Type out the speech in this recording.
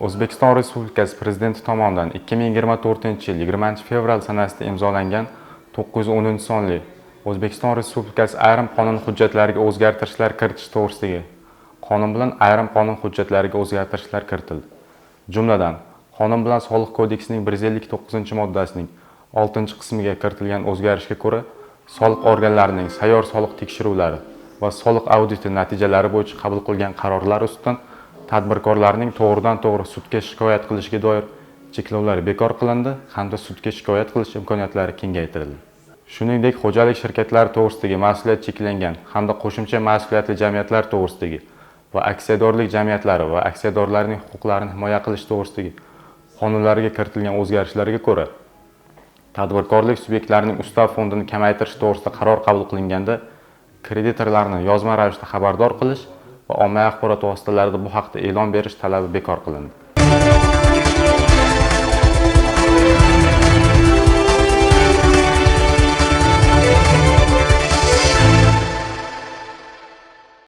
o'zbekiston respublikasi prezidenti tomonidan 2024 yil 20 fevral sanasida imzolangan 910 sonli o'zbekiston respublikasi ayrim qonun hujjatlariga o'zgartirishlar kiritish to'g'risidagi qonun bilan ayrim qonun hujjatlariga o'zgartirishlar kiritildi. Jumladan qonun bilan soliq kodeksining 159 moddasining 6 qismiga kiritilgan o'zgarishga ko'ra soliq organlarining sayyor soliq tekshiruvlari va soliq auditi natijalari bo'yicha qabul qilgan qarorlar ustidan tadbirkorlarning to'g'ridan to'g'ri sudga shikoyat qilishiga doir cheklovlar bekor qilindi hamda sudga shikoyat qilish imkoniyatlari kengaytirildi. Shuningdek xo'jalik shirkatlari to'g'risidagi mas'uliyat cheklangan hamda qo'shimcha mas'uliyatli jamiyatlar to'g'risidagi va aksiyadorlik jamiyatlari va aksiyadorlarning huquqlarini himoya qilish to'g'risidagi qonunlarga kiritilgan o'zgarishlarga ko'ra tadbirkorlik subyektlarining ustav fondini kamaytirish to'g'risida qaror qabul qilinganda kreditorlarni yozma ravishda xabardor qilish ommaviy axborot vositalarida bu haqda e'lon berish talabi bekor qilindi.